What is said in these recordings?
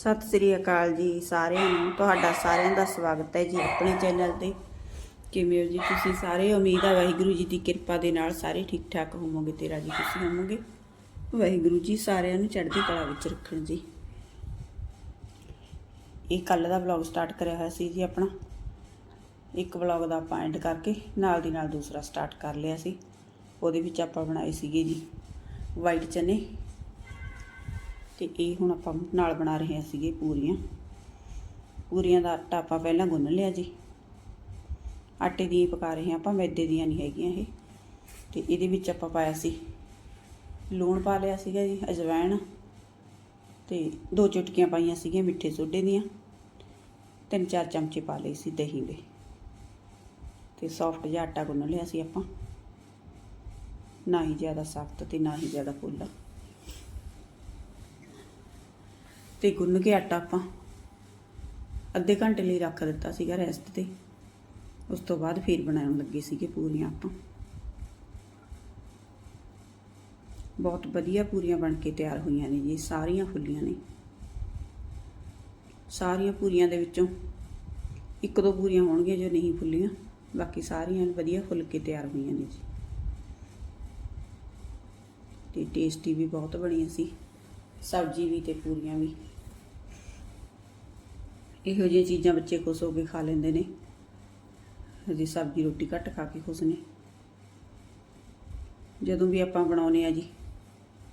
ਸਤਿ ਸ੍ਰੀ ਅਕਾਲ ਜੀ ਸਾਰਿਆਂ ਨੂੰ। ਤੁਹਾਡਾ ਸਾਰਿਆਂ ਦਾ ਸਵਾਗਤ ਹੈ ਜੀ ਆਪਣੇ ਚੈਨਲ ਤੇ। ਕਿਵੇਂ ਹੋ ਜੀ ਤੁਸੀਂ ਸਾਰੇ? ਉਮੀਦ ਆ ਵਾਹਿਗੁਰੂ ਜੀ ਦੀ ਕਿਰਪਾ ਦੇ ਨਾਲ ਸਾਰੇ ਠੀਕ ਠਾਕ ਹੋਵੋਗੇ ਤੇ ਰਾਜੀ ਖੁਸ਼ੀ ਹੋਵੋਗੇ। ਵਾਹਿਗੁਰੂ ਜੀ ਸਾਰਿਆਂ ਨੂੰ ਚੜ੍ਹਦੀ ਕਲਾ ਵਿੱਚ ਰੱਖਣ ਜੀ। ਇਹ ਕੱਲ ਦਾ ਵਲੌਗ ਸਟਾਰਟ ਕਰਿਆ ਹੋਇਆ ਸੀ ਜੀ ਆਪਣਾ। ਇੱਕ ਵਲੌਗ ਦਾ ਆਪਾਂ ਐਂਡ ਕਰਕੇ ਨਾਲ ਦੀ ਨਾਲ ਦੂਸਰਾ ਸਟਾਰਟ ਕਰ ਲਿਆ ਸੀ। ਉਹਦੇ ਵਿੱਚ ਆਪਾਂ ਬਣਾਏ ਸੀਗੇ ਜੀ ਵਾਈਟ ਚਨੇ। ਤੇ ਇਹ ਹੁਣ ਆਪਾਂ ਨਾਲ ਬਣਾ ਰਹੇ ਸੀਗੇ ਪੂਰੀਆਂ। ਪੂਰੀਆਂ ਦਾ ਆਟਾ ਆਪਾਂ ਪਹਿਲਾਂ ਗੁੰਨ ਲਿਆ ਜੀ। ਆਟੇ ਦੀਆਂ ਪਕਾ ਰਹੇ ਹਾਂ ਆਪਾਂ, ਮੈਦੇ ਦੀਆਂ ਨਹੀਂ ਹੈਗੀਆਂ ਇਹ। ਤੇ ਇਹਦੇ ਵਿੱਚ ਆਪਾਂ ਪਾਇਆ ਸੀ ਲੂਣ ਪਾ ਲਿਆ ਸੀਗਾ ਜੀ ਅਜਵਾਇਣ ਤੇ ਦੋ ਚੁਟਕੀਆਂ ਪਾਈਆਂ ਸੀਗੀਆਂ ਮਿੱਠੇ ਸੋਡੇ ਦੀਆਂ। ਤਿੰਨ ਚਾਰ ਚਮਚੇ ਪਾ ਲਏ ਸੀ ਦਹੀਂ ਦੇ। ਤੇ ਸੌਫਟ ਜਿਹਾ ਆਟਾ ਗੁੰਨ ਲਿਆ ਸੀ ਆਪਾਂ। ਨਾ ਹੀ ਜ਼ਿਆਦਾ ਸਖਤ ਤੇ ਨਾ ਹੀ ਜ਼ਿਆਦਾ ਪੋਲਾ ਤੇ ਗੁੰਨ ਕੇ ਆਟਾ ਆਪਾਂ ਅੱਧੇ ਘੰਟੇ ਲਈ ਰੱਖ ਦਿੱਤਾ ਸੀਗਾ ਰੈਸਟ ਤੇ। ਉਸ ਤੋਂ ਬਾਅਦ ਫਿਰ ਬਣਾਉਣ ਲੱਗੇ ਸੀਗੇ ਪੂਰੀਆਂ ਆਪਾਂ। ਬਹੁਤ ਵਧੀਆ ਪੂਰੀਆਂ ਬਣ ਕੇ ਤਿਆਰ ਹੋਈਆਂ ਨੇ ਜੀ, ਸਾਰੀਆਂ ਫੁੱਲੀਆਂ ਨੇ। ਸਾਰੀਆਂ ਪੂਰੀਆਂ ਦੇ ਵਿੱਚੋਂ ਇੱਕ ਦੋ ਪੂਰੀਆਂ ਹੋਣਗੀਆਂ ਜੋ ਨਹੀਂ ਫੁੱਲੀਆਂ, ਬਾਕੀ ਸਾਰੀਆਂ ਵਧੀਆ ਫੁੱਲ ਕੇ ਤਿਆਰ ਹੋਈਆਂ ਨੇ ਜੀ। ਤੇ ਟੇਸਟੀ ਵੀ ਬਹੁਤ ਬਣੀਆਂ ਸੀ, ਸਬਜ਼ੀ ਵੀ ਤੇ ਪੂਰੀਆਂ ਵੀ। ਇਹੋ ਜਿਹੀਆਂ ਚੀਜ਼ਾਂ ਬੱਚੇ ਖੁਸ਼ ਹੋ ਕੇ ਖਾ ਲੈਂਦੇ ਨੇ। ਹਜੇ ਸਬਜ਼ੀ ਰੋਟੀ ਘੱਟ ਖਾ ਕੇ ਖੁਸ਼ ਨੇ। ਜਦੋਂ ਵੀ ਆਪਾਂ ਬਣਾਉਨੇ ਆ ਜੀ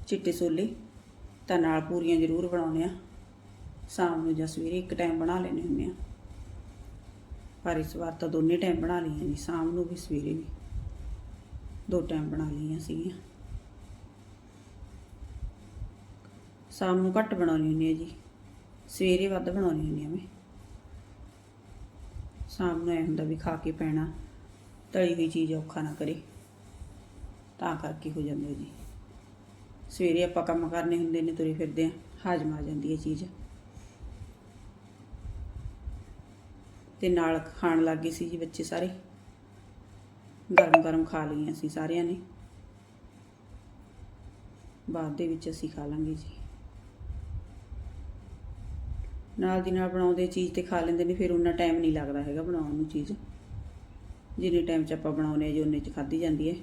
ਚਿੱਟੇ ਛੋਲੇ, ਤਾਂ ਨਾਲ ਪੂਰੀਆਂ ਜ਼ਰੂਰ ਬਣਾਉਨੇ ਆ ਸ਼ਾਮ ਨੂੰ ਜਾਂ ਸਵੇਰੇ ਇੱਕ ਟਾਈਮ ਬਣਾ ਲੈਨੇ ਹੁੰਦੇ ਆ ਪਰ ਇਸ ਵਾਰ ਤਾਂ ਦੋਨੇ ਟਾਈਮ ਬਣਾ ਲਈਆਂ ਜੀ ਸ਼ਾਮ ਨੂੰ ਵੀ ਸਵੇਰੇ ਵੀ। ਦੋ ਟਾਈਮ ਬਣਾ ਲਈਆਂ ਸੀਗੀਆਂ। ਸ਼ਾਮ ਨੂੰ ਘੱਟ ਬਣਾਉਣੀ ਹੁੰਦੀ ਹੈ ਜੀ। ਸਵੇਰੇ ਵੱਧ ਬਣਾਉਣੀ ਹੁੰਦੀ ਆ ਮੈਂ। ਸ਼ਾਮ ਨੂੰ ਐ ਹੁੰਦਾ ਵੀ ਖਾ ਕੇ ਪੈਣਾ, ਤਲੀ ਹੋਈ ਚੀਜ਼ ਔਖਾ ਨਾ ਕਰੇ। ਤਾਂ ਕਰਕੇ ਹੋ ਜਾਂਦਾ ਜੀ। ਸਵੇਰੇ ਆਪਾਂ ਕੰਮ ਕਰਨੇ ਹੁੰਦੇ ਨੇ, ਤੁਰੇ ਫਿਰਦੇ ਆ ਹਾਜ਼ਮ ਆ ਜਾਂਦੀ ਹੈ ਚੀਜ਼। ਤੇ ਨਾਲ ਖਾਣ ਲੱਗ ਗਏ ਸੀ ਜੀ ਬੱਚੇ ਸਾਰੇ। ਗਰਮ ਗਰਮ ਖਾ ਲਈਆਂ ਸੀ ਸਾਰਿਆਂ ਨੇ। ਬਾਅਦ ਦੇ ਵਿੱਚ ਅਸੀਂ ਖਾ ਲਾਂਗੇ ਜੀ। ਨਾਲ ਦੀ ਨਾਲ ਬਣਾਉਂਦੇ ਚੀਜ਼ ਤੇ ਖਾ ਲੈਂਦੇ ਨੇ, ਫਿਰ ਉਹਨਾਂ ਟਾਈਮ ਨਹੀਂ ਲੱਗਦਾ ਹੈਗਾ ਬਣਾਉਣ ਨੂੰ ਚੀਜ਼। ਜਿੰਨੇ ਟਾਈਮ 'ਚ ਆਪਾਂ ਬਣਾਉਨੇ ਆ, ਜੀ ਉਹਨੇ 'ਚ ਖਾਧੀ ਜਾਂਦੀ ਹੈ।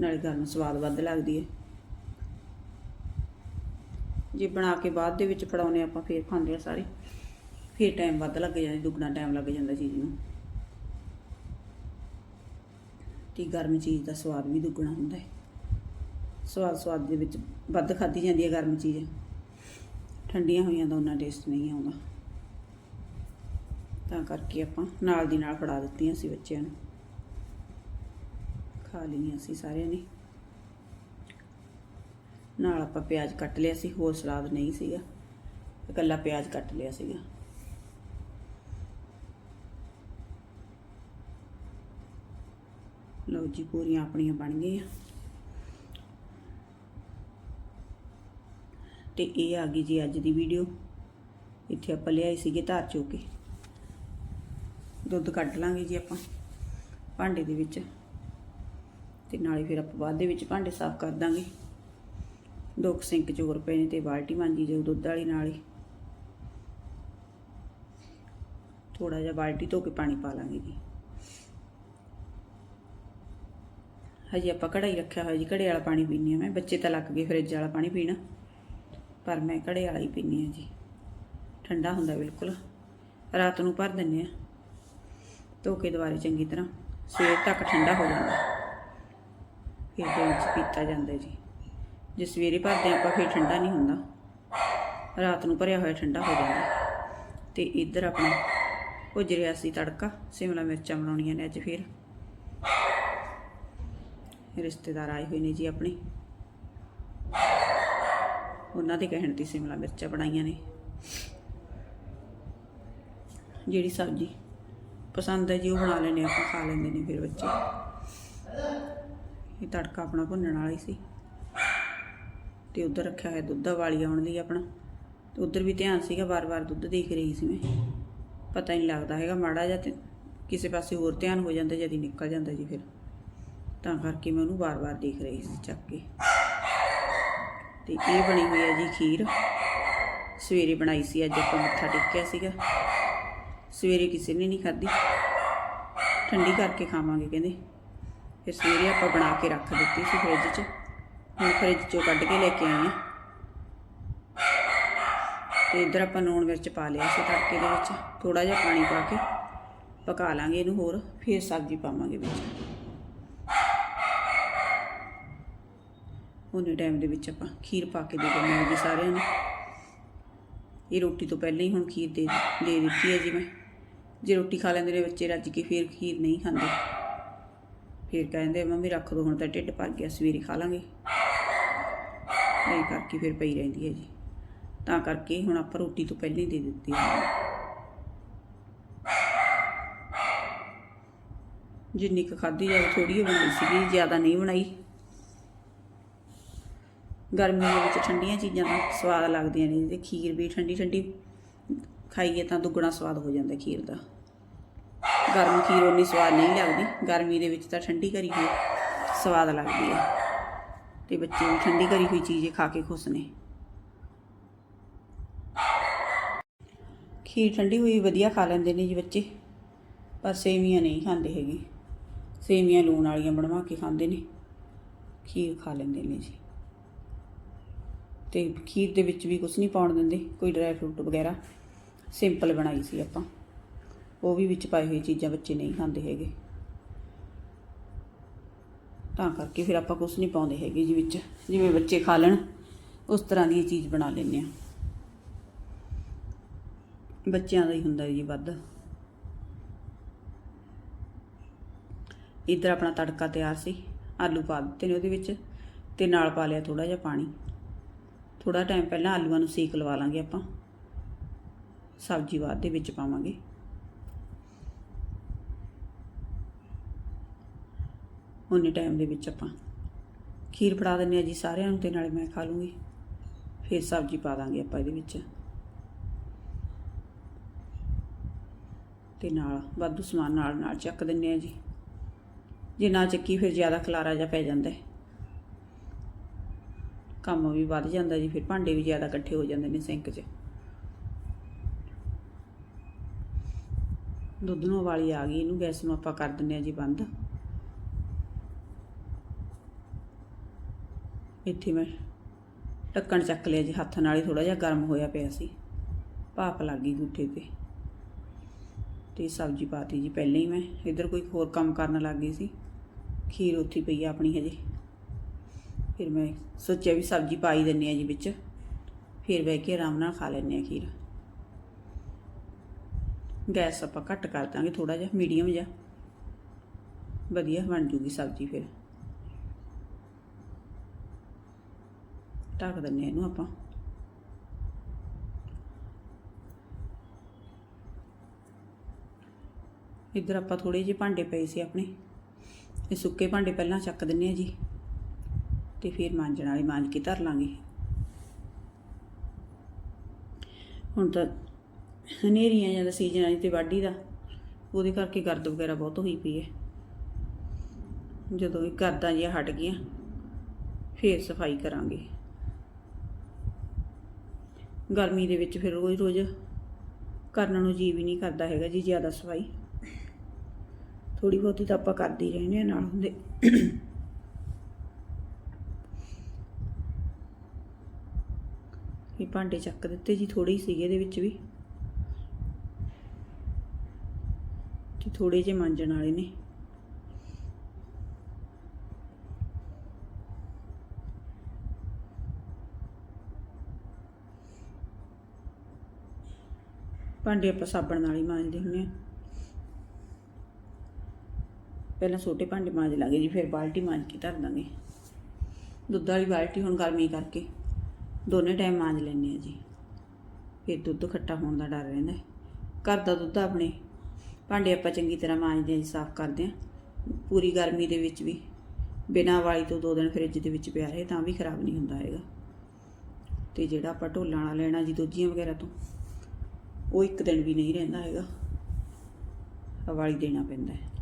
ਨਾਲੇ ਗਰਮ ਸਵਾਦ ਵੱਧ ਲੱਗਦੀ ਹੈ। ਜੇ ਬਣਾ ਕੇ ਬਾਅਦ ਦੇ ਵਿੱਚ ਫੜਾਉਨੇ ਆਪਾਂ, ਫੇਰ ਖਾਂਦੇ ਆ ਸਾਰੇ। ਫੇਰ ਟਾਈਮ ਵੱਧ ਲੱਗ ਜਾਂਦਾ, ਦੁੱਗਣਾ ਟਾਈਮ ਲੱਗ ਜਾਂਦਾ ਚੀਜ਼ ਨੂੰ। ਤੇ ਗਰਮ ਚੀਜ਼ ਦਾ ਸਵਾਦ ਵੀ ਦੁੱਗਣਾ ਹੁੰਦਾ ਹੈ। ਸਵਾਦ ਸਵਾਦ ਦੇ ਵਿੱਚ ਵੱਧ ਖਾਧੀ ਜਾਂਦੀ ਹੈ ਗਰਮ ਚੀਜ਼। ਠੰਡੀਆਂ ਹੋਈਆਂ ਦਾ ਉਹਨਾਂ ਟੇਸਟ ਨਹੀਂ ਆਉਂਦਾ। ਤਾਂ ਕਰਕੇ ਆਪਾਂ ਨਾਲ ਦੀ ਨਾਲ ਫੜਾ ਦਿੱਤੀਆਂ ਸੀ ਬੱਚਿਆਂ ਨੂੰ। ਖਾ ਲਈਆਂ ਸੀ ਸਾਰਿਆਂ ਨੇ। ਨਾਲ ਆਪਾਂ ਪਿਆਜ਼ ਕੱਟ ਲਿਆ ਸੀ, ਹੋਰ ਸਲਾਦ ਨਹੀਂ ਸੀਗਾ। ਇਕੱਲਾ ਪਿਆਜ਼ ਕੱਟ ਲਿਆ ਸੀਗਾ। ਲਓ ਜੀ, ਪੂਰੀਆਂ ਆਪਣੀਆਂ ਬਣ ਗਈਆਂ। ਤੇ ਇਹ ਆ ਗਈ ਜੀ ਅੱਜ ਦੀ ਵੀਡੀਓ ਇੱਥੇ ਆਪਾਂ ਲਿਆਏ ਸੀਗੇ ਧਾਰ ਚੋ ਕੇ। ਦੁੱਧ ਕੱਢ ਲਾਂਗੇ ਜੀ ਆਪਾਂ ਭਾਂਡੇ ਦੇ ਵਿੱਚ। ਤੇ ਨਾਲੇ ਫਿਰ ਆਪਾਂ ਬਾਅਦ ਦੇ ਵਿੱਚ ਭਾਂਡੇ ਸਾਫ਼ ਕਰ ਦਾਂਗੇ। ਦੋ ਕੁ ਸਿੰਕ ਚੋਰ ਪਏ ਨੇ ਤੇ ਬਾਲਟੀ ਮਾਂਜੀ ਜਾਓ ਦੁੱਧ ਵਾਲੀ ਨਾਲ। ਹੀ ਥੋੜਾ ਜਿਹਾ ਬਾਲਟੀ ਧੋ ਕੇ ਪਾਣੀ ਪਾ ਲਾਂਗੇ ਜੀ। ਹਜੇ ਆਪਾਂ ਕੜਾਈ ਰੱਖਿਆ ਹੋਇਆ ਜੀ, ਘੜੇ ਵਾਲਾ ਪਾਣੀ ਪੀਣੀ ਆ ਮੈਂ। ਬੱਚੇ ਤਾਂ ਲੱਗ ਗਏ ਫਰਿੱਜ ਵਾਲਾ ਪਾਣੀ ਪੀਣਾ। ਪਰ ਮੈਂ ਘੜੇ ਵਾਲਾ ਹੀ ਪੀਣੀ ਆ ਜੀ। ਠੰਡਾ ਹੁੰਦਾ ਬਿਲਕੁਲ। ਰਾਤ ਨੂੰ ਭਰ ਦਿੰਨੇ ਆ ਧੋ ਕੇ ਦੁਬਾਰੇ ਚੰਗੀ ਤਰ੍ਹਾਂ। ਸਵੇਰ ਤੱਕ ਠੰਡਾ ਹੋ ਜਾਂਦਾ। ਫਿਰ ਦਿਨ ਚ ਪੀਤਾ ਜਾਂਦਾ ਜੀ। ਜੇ ਸਵੇਰੇ ਭਰਦੇ ਆਪਾਂ, ਫਿਰ ਠੰਡਾ ਨਹੀਂ ਹੁੰਦਾ। ਰਾਤ ਨੂੰ ਭਰਿਆ ਹੋਇਆ ਠੰਡਾ ਹੋ ਜਾਂਦਾ। ਤੇ ਇੱਧਰ ਆਪਣਾ ਭੁੱਜ ਰਿਹਾ ਸੀ ਤੜਕਾ। ਸ਼ਿਮਲਾ ਮਿਰਚਾਂ ਬਣਾਉਣੀਆਂ ਨੇ ਅੱਜ ਫਿਰ। ਰਿਸ਼ਤੇਦਾਰ ਆਏ ਹੋਏ ਨੇ ਜੀ ਆਪਣੇ। ਉਹਨਾਂ ਦੇ ਕਹਿਣ ਤੇ ਸ਼ਿਮਲਾ ਮਿਰਚਾਂ ਬਣਾਈਆਂ ਨੇ। ਜਿਹੜੀ ਸਬਜ਼ੀ ਪਸੰਦ ਹੈ ਜੀ, ਉਹ ਬਣਾ ਲੈਣੇ ਆਪਾਂ ਖਾ ਲੈਂਦੇ ਨੇ ਫਿਰ ਬੱਚੇ। ਇਹ ਤੜਕਾ ਆਪਣਾ ਭੁੰਨਣ ਵਾਲਾ ਹੀ ਸੀ। ਤੇ ਉਧਰ ਰੱਖਿਆ ਹੋਇਆ ਦੁੱਧ ਵਾਲੀ ਆਉਣ ਦੀ ਆਪਣਾ। ਤੇ ਉਧਰ ਵੀ ਧਿਆਨ ਸੀਗਾ, ਵਾਰ-ਵਾਰ ਦੁੱਧ ਦੇਖ ਰਹੀ ਸੀ ਮੈਂ। ਪਤਾ ਨਹੀਂ ਲੱਗਦਾ ਹੈਗਾ, ਮਾੜਾ ਜਿਹਾ ਤੇ ਕਿਸੇ ਪਾਸੇ ਹੋਰ ਧਿਆਨ ਹੋ ਜਾਂਦਾ ਜਦੀ ਨਿਕਲ ਜਾਂਦਾ ਜੀ ਫਿਰ। ਤਾਂ ਕਰਕੇ ਮੈਂ ਉਹਨੂੰ ਵਾਰ-ਵਾਰ ਦੇਖ ਰਹੀ ਸੀ ਚੱਕ ਕੇ। ਤੇ ਇਹ ਬਣੀ ਹੋਈ ਹੈ ਜੀ ਖੀਰ। ਸਵੇਰੇ ਬਣਾਈ ਸੀ, ਅੱਜ ਆਪਾਂ ਮੱਥਾ ਟੇਕਿਆ ਸੀਗਾ। ਸਵੇਰੇ ਕਿਸੇ ਨੇ ਨਹੀਂ ਖਾਧੀ। ਠੰਡੀ ਕਰਕੇ ਖਾਵਾਂਗੇ ਕਹਿੰਦੇ। ਫਿਰ ਸਵੇਰੇ ਆਪਾਂ ਬਣਾ ਕੇ ਰੱਖ ਦਿੱਤੀ ਸੀ ਫ੍ਰਿਜ 'ਚ। ਹੁਣ ਫ੍ਰਿਜ 'ਚੋਂ ਕੱਢ ਕੇ ਲੈ ਕੇ ਆਏ ਹਾਂ ਤੇ ਇਧਰ ਆਪਾਂ ਨੂਣ ਮਿਰਚ ਪਾ ਲਿਆ ਸੀ ਤੜਕੇ ਦੇ ਵਿੱਚ। ਥੋੜਾ ਜਿਹਾ ਪਾਣੀ ਪਾ ਕੇ ਪਕਾ ਲਾਂਗੇ ਇਹਨੂੰ ਹੋਰ। ਫਿਰ ਸਬਜ਼ੀ ਪਾਵਾਂਗੇ ਵਿੱਚ। ਉਹਨੇ ਟਾਈਮ ਦੇ ਵਿੱਚ ਆਪਾਂ ਖੀਰ ਪਾ ਕੇ ਦੇ ਦਿੰਦੇ ਹਾਂ ਜੀ ਸਾਰਿਆਂ ਨੂੰ। ਇਹ ਰੋਟੀ ਤੋਂ ਪਹਿਲਾਂ ਹੀ ਹੁਣ ਖੀਰ ਦੇ ਦੇ ਦਿੱਤੀ ਹੈ ਜੀ ਮੈਂ। ਜੇ ਰੋਟੀ ਖਾ ਲੈਂਦੇ ਨੇ ਬੱਚੇ ਰੱਜ ਕੇ ਫਿਰ ਖੀਰ ਨਹੀਂ ਖਾਂਦੇ। ਫਿਰ ਕਹਿੰਦੇ, ਮੰਮੀ ਰੱਖ ਦੋ, ਹੁਣ ਤਾਂ ਢਿੱਡ ਭਰ ਗਿਆ, ਸਵੇਰੇ ਖਾ ਲਾਂਗੇ। ਇਹ ਕਰਕੇ ਫਿਰ ਪਈ ਰਹਿੰਦੀ ਹੈ ਜੀ। ਤਾਂ ਕਰਕੇ ਹੁਣ ਆਪਾਂ ਰੋਟੀ ਤੋਂ ਪਹਿਲਾਂ ਹੀ ਦੇ ਦਿੱਤੀ ਹੈ। ਜਿੰਨੀ ਕੁ ਖਾਧੀ ਜਾਵੇ ਥੋੜੀ ਜਿਹੀ ਬਣਾਈ ਸੀਗੀ, ਜ਼ਿਆਦਾ ਨਹੀਂ ਬਣਾਈ। ਗਰਮੀ ਦੇ ਵਿੱਚ ਠੰਡੀਆਂ ਚੀਜ਼ਾਂ ਤਾਂ ਸਵਾਦ ਲੱਗਦੀਆਂ ਨੇ ਤੇ ਖੀਰ ਵੀ ਠੰਡੀ ਠੰਡੀ ਖਾਈਏ ਤਾਂ ਦੁੱਗਣਾ ਸਵਾਦ ਹੋ ਜਾਂਦਾ ਖੀਰ ਦਾ। ਗਰਮ ਖੀਰ ਉਨੀ ਸਵਾਦ ਨਹੀਂ ਲੱਗਦੀ, ਗਰਮੀ ਦੇ ਵਿੱਚ ਤਾਂ ਠੰਡੀ ਕਰੀ ਹੋਈ ਸਵਾਦ ਲੱਗਦੀ ਹੈ ਤੇ ਬੱਚੇ ਵੀ ਠੰਡੀ ਕਰੀ ਹੋਈ ਚੀਜ਼ ਖਾ ਕੇ ਖੁਸ਼ ਨੇ। ਖੀਰ ਠੰਡੀ ਹੋਈ ਵਧੀਆ ਖਾ ਲੈਂਦੇ ਨੇ ਜੀ ਬੱਚੇ, ਪਰ ਸੇਵੀਆਂ ਨਹੀਂ ਖਾਂਦੇ ਹੈਗੇ। ਸੇਵੀਆਂ ਲੂਣ ਵਾਲੀਆਂ ਬਣਵਾ ਕੇ ਖਾਂਦੇ ਨੇ, ਖੀਰ ਖਾ ਲੈਂਦੇ ਨੇ ਜੀ। ਤੇ ਖੀਰ ਦੇ ਵਿੱਚ ਵੀ ਕੁਝ ਨਹੀਂ ਪਾਉਣ ਦਿੰਦੇ, ਕੋਈ ਡਰਾਈ ਫਰੂਟ ਵਗੈਰਾ। ਸਿੰਪਲ ਬਣਾਈ ਸੀ ਆਪਾਂ। ਉਹ ਵੀ ਵਿੱਚ ਪਾਈ ਹੋਈ ਚੀਜ਼ਾਂ ਬੱਚੇ ਨਹੀਂ ਖਾਂਦੇ ਹੈਗੇ। ਤਾਂ ਕਰਕੇ ਫਿਰ ਆਪਾਂ ਕੁਝ ਨਹੀਂ ਪਾਉਂਦੇ ਹੈਗੇ ਜੀ ਵਿੱਚ। ਜਿਵੇਂ ਬੱਚੇ ਖਾ ਲੈਣ, ਉਸ ਤਰ੍ਹਾਂ ਦੀ ਚੀਜ਼ ਬਣਾ ਲੈਂਦੇ ਆ ਬੱਚਿਆਂ ਦਾ ਹੀ ਹੁੰਦਾ ਜੀ ਵੱਧ। ਇੱਧਰ ਆਪਣਾ ਤੜਕਾ ਤਿਆਰ ਸੀ। ਆਲੂ ਪਾ ਦਿੱਤੇ ਨੇ ਉਹਦੇ ਵਿੱਚ ਤੇ ਨਾਲ ਪਾ ਲਿਆ ਥੋੜਾ ਜਿਹਾ ਪਾਣੀ। ਥੋੜਾ ਟਾਈਮ ਪਹਿਲਾਂ ਆਲੂਆਂ ਨੂੰ ਸੇਕ ਲਵਾ ਲਾਂਗੇ ਆਪਾਂ। ਸਬਜ਼ੀ ਬਾਅਦ ਦੇ ਵਿੱਚ ਪਾਵਾਂਗੇ। ਉਹਨੇ ਟਾਈਮ ਦੇ ਵਿੱਚ ਆਪਾਂ ਖੀਰ ਫੜਾ ਦਿੰਨੇ ਆ ਜੀ ਸਾਰਿਆਂ ਨੂੰ ਤੇ ਨਾਲੇ ਮੈਂ ਖਾ ਲੂੰਗੀ। ਫਿਰ ਸਬਜ਼ੀ ਪਾ ਦਾਂਗੇ ਆਪਾਂ ਇਹਦੇ ਵਿੱਚ। ਤੇ ਨਾਲ ਵਾਧੂ ਸਮਾਨ ਨਾਲ ਨਾਲ ਚੱਕ ਦਿੰਨੇ ਆ ਜੀ। ਜੇ ਨਾ ਚੱਕੀ ਫਿਰ ਜ਼ਿਆਦਾ ਖਲਾਰਾ ਜਾ ਪੈ ਜਾਂਦਾ ਹੈ। ਕੰਮ ਵੀ ਵੱਧ ਜਾਂਦਾ ਜੀ, ਫਿਰ ਭਾਂਡੇ ਵੀ ਜ਼ਿਆਦਾ ਇਕੱਠੇ ਹੋ ਜਾਂਦੇ ਨੇ ਸਿੰਕ 'ਚ। ਦੁੱਧ ਨੂੰ ਵਾਲੀ ਆ ਗਈ, ਇਹਨੂੰ ਗੈਸ ਨੂੰ ਆਪਾਂ ਕਰ ਦਿੰਨੇ ਆ ਜੀ ਬੰਦ। ਇੱਥੇ ਮੈਂ ਢੱਕਣ ਚੱਕ ਲਿਆ ਜੀ, ਹੱਥ ਨਾਲ ਹੀ ਥੋੜਾ ਜਿਹਾ ਗਰਮ ਹੋਇਆ ਪਿਆ ਸੀ। ਭਾਪ ਲੱਗ ਗਈ ਗੁੱਠੇ ਤੇ। ਤੇ ਸਬਜ਼ੀ ਪਾਤੀ ਜੀ, ਪਹਿਲਾਂ ਹੀ ਮੈਂ। ਇੱਧਰ ਕੋਈ ਹੋਰ ਕੰਮ ਕਰਨ ਲੱਗ ਗਈ ਸੀ। ਖੀਰ ਉੱਥੇ ਪਈ ਆ ਆਪਣੀ ਹਜੇ। ਫਿਰ ਮੈਂ ਸੋਚਿਆ ਵੀ ਸਬਜ਼ੀ ਪਾਈ ਦਿੰਨੇ ਆ ਜੀ ਵਿੱਚ। ਫਿਰ ਬਹਿ ਕੇ ਆਰਾਮ ਨਾਲ ਖਾ ਲੈਂਦੇ ਆ ਖੀਰ। ਗੈਸ ਆਪਾਂ ਘੱਟ ਕਰ ਦਾਂਗੇ ਥੋੜਾ ਜਿਹਾ, ਮੀਡੀਅਮ ਜਿਹਾ। ਵਧੀਆ ਬਣ ਜੂਗੀ ਸਬਜ਼ੀ ਫਿਰ। ਢੱਕ ਦਿੰਨੇ ਆ ਇਹਨੂੰ ਆਪਾਂ। ਇੱਧਰ ਆਪਾਂ ਥੋੜੇ ਜਿਹੇ ਭਾਂਡੇ ਪਏ ਸੀ ਆਪਣੇ। ਇਹ ਸੁੱਕੇ ਭਾਂਡੇ ਪਹਿਲਾਂ ਚੱਕ ਦਿੰਨੇ ਆ ਜੀ। ਤੇ ਫਿਰ ਮਾਂਜਣ ਵਾਲੇ ਮਾਂਜ ਕੇ ਧਰ ਲਾਂਗੇ। ਹੁਣ ਤਾਂ ਹਨੇਰੀਆਂ ਜਾਂ ਦਾ ਸੀਜ਼ਨ ਆ ਜੀ ਤੇ ਵਾਢੀ ਦਾ, ਉਹਦੇ ਕਰਕੇ ਗਰਦ ਵਗੈਰਾ ਬਹੁਤ ਹੋਈ ਪਈ ਹੈ। ਜਦੋਂ ਇਹ ਗਰਦਾਂ ਜਿਹੀਆਂ ਹਟ ਗਈਆਂ, ਫੇਰ ਸਫ਼ਾਈ ਕਰਾਂਗੇ। ਗਰਮੀ ਦੇ ਵਿੱਚ ਫਿਰ ਰੋਜ਼ ਰੋਜ਼ ਕਰਨ ਨੂੰ ਜੀ ਵੀ ਨਹੀਂ ਕਰਦਾ ਹੈਗਾ ਜੀ ਜ਼ਿਆਦਾ ਸਫ਼ਾਈ। ਥੋੜੀ ਬਹੁਤੀ ਤਾਂ ਆਪਾਂ ਕਰਦੇ ਹੀ ਰਹਿੰਦੇ ਆ ਨਾਲ ਹੁੰਦੇ ਇਹ ਭਾਂਡੇ ਚੱਕ ਦਿੱਤੇ ਜੀ ਥੋੜੇ ਹੀ ਸੀਗੇ ਇਹਦੇ ਵਿੱਚ ਵੀ। ਤੇ ਥੋੜੇ ਜਿਹੇ ਮਾਂਜਣ ਵਾਲੇ ਨੇ। ਭਾਂਡੇ ਆਪਾਂ ਸਾਬਣ ਨਾਲ ਹੀ ਮਾਂਜਦੇ ਹੁੰਦੇ ਆ ਪਹਿਲਾਂ ਛੋਟੇ ਭਾਂਡੇ ਮਾਂਜ ਲਾਂਗੇ ਜੀ, ਫਿਰ ਬਾਲਟੀ ਮਾਂਜ ਕੇ ਧਰ ਦਾਂਗੇ। ਦੁੱਧ ਵਾਲੀ ਬਾਲਟੀ ਹੁਣ ਗਰਮੀ ਕਰਕੇ। ਦੋਨੇ ਟਾਈਮ ਮਾਂਜ ਲੈਂਦੇ ਆ ਜੀ। ਫਿਰ ਦੁੱਧ ਖੱਟਾ ਹੋਣ ਦਾ ਡਰ ਰਹਿੰਦਾ ਘਰ ਦਾ ਦੁੱਧ ਆਪਣੇ ਭਾਂਡੇ ਆਪਾਂ ਚੰਗੀ ਤਰ੍ਹਾਂ ਮਾਂਜਦੇ ਆ ਜੀ, ਸਾਫ਼ ਕਰਦੇ ਆ ਪੂਰੀ ਗਰਮੀ ਦੇ ਵਿੱਚ ਵੀ, ਬਿਨਾਂ ਵਾਲੀ ਤੋਂ ਦੋ ਦਿਨ ਫ੍ਰਿਜ ਦੇ ਵਿੱਚ ਪਿਆ ਰਹੇ, ਤਾਂ ਵੀ ਖਰਾਬ ਨਹੀਂ ਹੁੰਦਾ ਹੈਗਾ। ਤੇ ਜਿਹੜਾ ਆਪਾਂ ਢੋਲਾਂ ਵਾਲਾ ਲੈਣਾ ਜੀ, ਦੂਜੀਆਂ ਵਗੈਰਾ ਤੋਂ, ਉਹ ਇੱਕ ਦਿਨ ਵੀ ਨਹੀਂ ਰਹਿੰਦਾ ਹੈਗਾ। ਹਵਾਲੀ ਦੇਣਾ ਪੈਂਦਾ ਹੈ।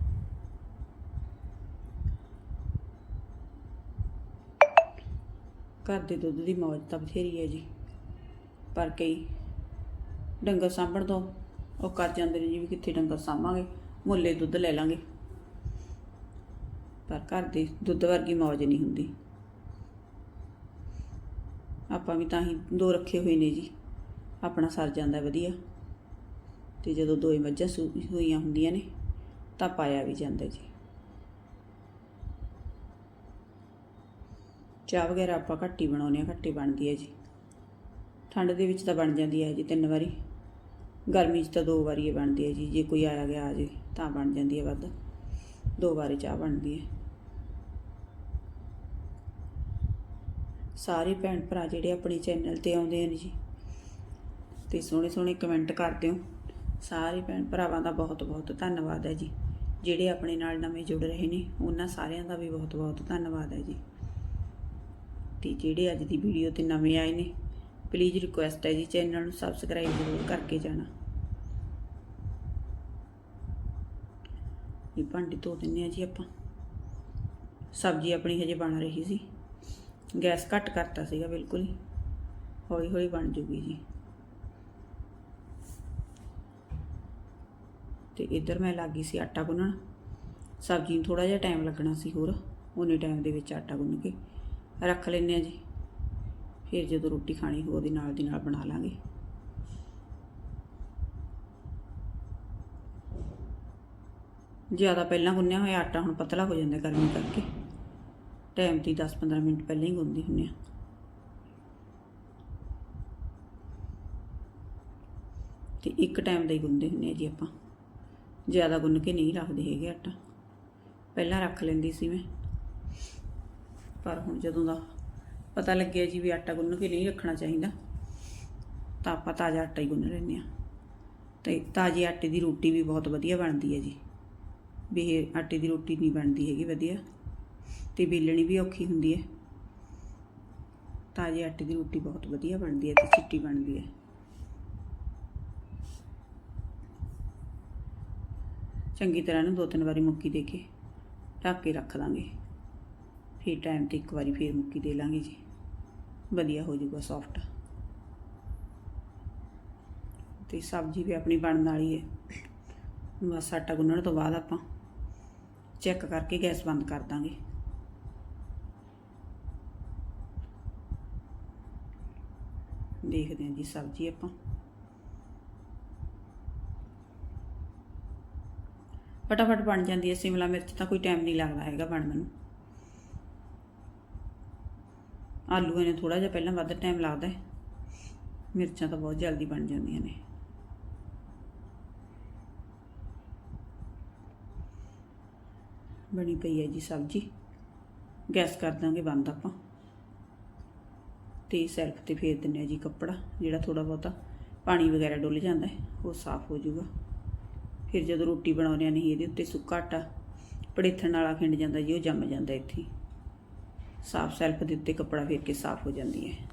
ਘਰ ਦੇ ਦੁੱਧ ਦੀ ਮੌਜ ਤਾਂ ਬਥੇਰੀ ਹੈ ਜੀ। ਪਰ ਕਈ ਡੰਗਰ ਸਾਂਭਣ ਤੋਂ ਉਹ ਕਰ ਜਾਂਦੇ ਨੇ ਜੀ ਵੀ ਕਿੱਥੇ ਡੰਗਰ ਸਾਂਭਾਂਗੇ, ਮੁੱਲੇ ਦੁੱਧ ਲੈ ਲਾਂਗੇ। ਪਰ ਘਰ ਦੇ ਦੁੱਧ ਵਰਗੀ ਮੌਜ ਨਹੀਂ ਹੁੰਦੀ। ਆਪਾਂ ਵੀ ਤਾਂ ਹੀ ਦੋ ਰੱਖੇ ਹੋਏ ਨੇ ਜੀ। ਆਪਣਾ ਸਰ ਜਾਂਦਾ ਵਧੀਆ। ਤੇ ਜਦੋਂ ਦੋਏ ਮੱਝਾਂ ਸੂ- ਹੋਈਆਂ ਹੁੰਦੀਆਂ ਨੇ, ਤਾਂ ਪਾਇਆ ਵੀ ਜਾਂਦਾ ਜੀ। ਚਾਹ ਵਗੈਰਾ ਆਪਾਂ ਘੱਟ ਹੀ ਬਣਾਉਂਦੇ ਆ ਘੱਟ ਹੀ ਬਣਦੀ ਹੈ ਜੀ। ਠੰਡ ਦੇ ਵਿੱਚ ਤਾਂ ਬਣ ਜਾਂਦੀ ਹੈ ਜੀ ਤਿੰਨ ਵਾਰੀ। ਗਰਮੀ 'ਚ ਤਾਂ ਦੋ ਵਾਰੀ ਇਹ ਬਣਦੀ ਹੈ ਜੀ, ਜੇ ਕੋਈ ਆਇਆ ਗਿਆ ਆ ਜੇ ਤਾਂ ਬਣ ਜਾਂਦੀ ਹੈ ਵੱਧ। ਦੋ ਵਾਰੀ ਚਾਹ ਬਣਦੀ ਹੈ। ਸਾਰੇ ਭੈਣ ਭਰਾ ਜਿਹੜੇ ਆਪਣੇ ਚੈਨਲ ਤੇ ਆਉਂਦੇ ਨੇ ਜੀ, ਤੇ ਸੋਹਣੇ ਸੋਹਣੇ ਕਮੈਂਟ ਕਰਦੇ ਹੋ, ਸਾਰੇ ਭੈਣ ਭਰਾਵਾਂ ਦਾ ਬਹੁਤ ਬਹੁਤ ਧੰਨਵਾਦ ਹੈ ਜੀ। ਜਿਹੜੇ ਆਪਣੇ ਨਾਲ ਨਵੇਂ ਜੁੜ ਰਹੇ ਨੇ, ਉਹਨਾਂ ਸਾਰਿਆਂ ਦਾ ਵੀ ਬਹੁਤ ਬਹੁਤ ਧੰਨਵਾਦ ਹੈ ਜੀ। ਤੇ ਜਿਹੜੇ ਅੱਜ ਦੀ ਵੀਡੀਓ ਤੇ ਨਵੇਂ ਆਏ ਨੇ ਪਲੀਜ਼ ਰਿਕੁਐਸਟ ਹੈ ਜੀ ਚੈਨਲ ਨੂੰ ਸਬਸਕ੍ਰਾਈਬ ਜ਼ਰੂਰ ਕਰਕੇ ਜਾਣਾ। ਇਹ ਭਾਂਡੇ ਧੋ ਦਿੰਨੇ ਆ ਜੀ ਆਪਾਂ। ਸਬਜ਼ੀ ਆਪਣੀ ਹਜੇ ਬਣ ਰਹੀ ਸੀ। ਗੈਸ ਘੱਟ ਕਰਤਾ ਸੀਗਾ ਬਿਲਕੁਲ ਹੀ। ਹੌਲੀ ਹੌਲੀ ਬਣ ਜੂਗੀ ਜੀ। ਤੇ ਇੱਧਰ ਮੈਂ ਲੱਗੀ ਸੀ ਆਟਾ ਗੁੰਨਣ। ਸਬਜ਼ੀ ਨੂੰ ਥੋੜਾ ਜਿਹਾ ਟਾਈਮ ਲੱਗਣਾ ਸੀ ਹੋਰ। ਉਹਨੇ ਟਾਈਮ ਦੇ ਵਿੱਚ ਆਟਾ ਗੁੰਨ ਕੇ ਰੱਖ ਲੈਂਦੇ ਆ ਜੀ। ਫਿਰ ਜਦੋਂ ਰੋਟੀ ਖਾਣੀ ਹੋਵੇ ਉਹਦੇ ਨਾਲ ਦੀ ਨਾਲ ਬਣਾ ਲਾਂਗੇ। ਜ਼ਿਆਦਾ ਪਹਿਲਾਂ ਗੁੰਨਿਆ ਹੋਇਆ ਆਟਾ ਹੁਣ ਪਤਲਾ ਹੋ ਜਾਂਦਾ ਗਰਮੀ ਕਰਕੇ। ਟਾਈਮ ਤੇ 10-15 ਮਿੰਟ ਪਹਿਲਾਂ ਹੀ ਗੁੰਨਦੀ ਹੁੰਨੇ ਆ ਤੇ ਇੱਕ ਟਾਈਮ ਦਾ ਹੀ ਗੁੰਨਦੇ ਹੁੰਨੇ ਆ ਜੀ ਆਪਾਂ। ਜ਼ਿਆਦਾ ਗੁੰਨ ਕੇ ਨਹੀਂ ਰੱਖਦੇ ਹੈਗੇ ਆਟਾ। ਪਹਿਲਾਂ ਰੱਖ ਲੈਂਦੀ ਸੀ ਮੈਂ। ਪਰ ਹੁਣ ਜਦੋਂ ਦਾ ਪਤਾ ਲੱਗਿਆ ਜੀ ਵੀ ਆਟਾ ਗੁੰਨ ਕੇ ਨਹੀਂ ਰੱਖਣਾ ਚਾਹੀਦਾ, ਤਾਂ ਆਪਾਂ ਤਾਜ਼ਾ ਆਟਾ ਹੀ ਗੁੰਨ ਲੈਂਦੇ ਆ ਤੇ ਤਾਜ਼ੇ ਆਟੇ ਦੀ ਰੋਟੀ ਵੀ ਬਹੁਤ ਵਧੀਆ ਬਣਦੀ ਹੈ ਜੀ। ਵੀ ਇਹ ਆਟੇ ਦੀ ਰੋਟੀ ਨਹੀਂ ਬਣਦੀ ਹੈਗੀ ਵਧੀਆ, ਤੇ ਵੇਲਣੀ ਵੀ ਔਖੀ ਹੁੰਦੀ ਹੈ। ਤਾਜ਼ੇ ਆਟੇ ਦੀ ਰੋਟੀ ਬਹੁਤ ਵਧੀਆ ਬਣਦੀ ਹੈ ਤੇ ਚਿੱਟੀ ਬਣਦੀ ਹੈ। ਚੰਗੀ ਤਰ੍ਹਾਂ ਨੂੰ ਦੋ ਤਿੰਨ ਵਾਰੀ ਮੁੱਕੀ ਦੇ ਕੇ ਢੱਕ ਕੇ ਰੱਖ ਦਾਂਗੇ। ਫਿਰ ਟਾਈਮ ਤੇ ਇੱਕ ਵਾਰੀ ਫੇਰ ਮੁੱਕੀ ਦੇ ਲਾਂਗੇ ਜੀ। ਵਧੀਆ ਹੋ ਜਾਊਗਾ ਸੌਫਟ ਤੇ ਸਬਜ਼ੀ ਵੀ ਆਪਣੀ ਬਣਨ ਵਾਲੀ ਹੈ। ਬਸ ਆਟਾ ਗੁੰਨਣ ਤੋਂ ਬਾਅਦ ਆਪਾਂ ਚੈੱਕ ਕਰਕੇ ਗੈਸ ਬੰਦ ਕਰ ਦਾਂਗੇ। ਦੇਖਦੇ ਹਾਂ ਜੀ ਸਬਜ਼ੀ ਆਪਾਂ। ਫਟਾਫਟ ਬਣ ਜਾਂਦੀ ਹੈ, ਸ਼ਿਮਲਾ ਮਿਰਚ ਤਾਂ ਕੋਈ ਟਾਈਮ ਨਹੀਂ ਲੱਗਦਾ ਹੈਗਾ ਬਣਨ ਨੂੰ। ਆਲੂਆਂ ਨੇ ਥੋੜਾ ਜਿਹਾ ਪਹਿਲਾਂ ਵੱਧ ਟਾਈਮ ਲੱਗਦਾ ਹੈ। ਮਿਰਚਾਂ ਤਾਂ ਬਹੁਤ ਜਲਦੀ ਬਣ ਜਾਂਦੀਆਂ ਨੇ। ਬਣੀ ਪਈ ਹੈ ਜੀ ਸਬਜ਼ੀ। ਗੈਸ ਕਰ ਦਾਂਗੇ ਬੰਦ ਆਪਾਂ। ਤੇ ਸੈਲਫ ਤੇ ਫੇਰ ਦਿੰਨੇ ਆ ਜੀ ਕੱਪੜਾ, ਜਿਹੜਾ ਥੋੜਾ ਬਹੁਤਾ ਪਾਣੀ ਵਗੈਰਾ ਡੁੱਲ ਜਾਂਦਾ ਹੈ, ਉਹ ਸਾਫ਼ ਹੋ ਜਾਊਗਾ। ਫਿਰ ਜਦੋਂ ਰੋਟੀ ਬਣਾਉਂਦੇ ਆ ਨਹੀਂ ਇਹਦੇ ਉੱਤੇ ਸੁੱਕਾ ਆਟਾ ਪੜੇਥਣ ਵਾਲਾ ਖਿੰਡ ਜਾਂਦਾ ਜੀ, ਉਹ ਜੰਮ ਜਾਂਦਾ ਇੱਥੇ। ਸਾਫ਼ ਸੈਲਫ ਦੇ ਉੱਤੇ ਕੱਪੜਾ ਫੇਰ ਕੇ ਸਾਫ਼ ਹੋ ਜਾਂਦੀ ਹੈ।